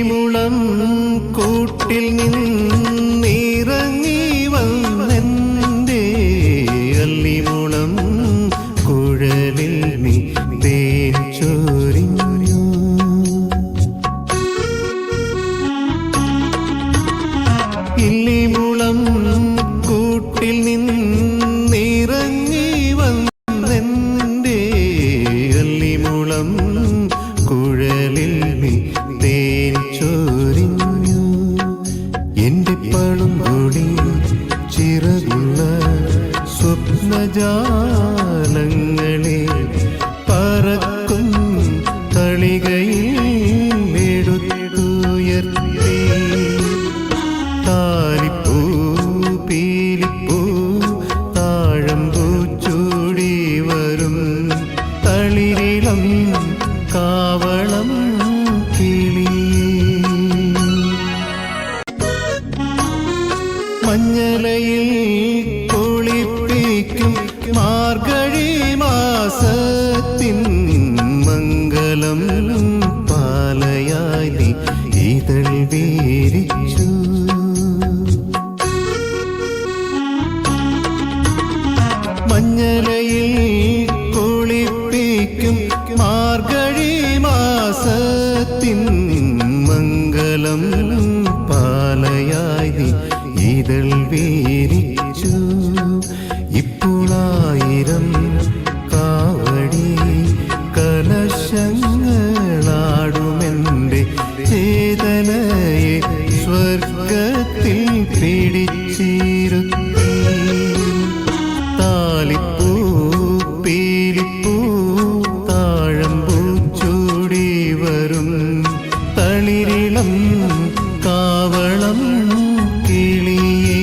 കിള്ളിമുളം കൂട്ടിൽ നിന്നിറങ്ങി വന്നെന്റെ അല്ലിമുളം കുഴലിൽ നീ തേൻ ചോരിഞ്ഞു. ഇല്ലിമുളം കൂട്ടിൽ നിന്നിറങ്ങി വന്നെന്റെ അല്ലിമുളം കുഴലിൽ നീ തേൻ എന്റെ കൊടി ചിറകുള്ള സ്വപ്നജാലങ്ങളെ പറക്കും തളികയിൽ എടുത്തുയർത്തി. മംഗളം പാലയായി. ഇതൾ വീരിച്ചു കളിരിളം കാവളം കിളിയേ.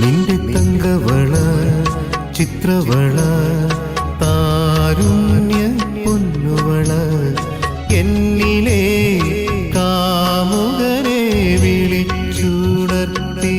നിന്റെ തങ്കവള ചിത്രവള താരുണ്യ പൊന്നുവള എന്നിലെ കാമുകനെ വിളിച്ചുണർത്തി.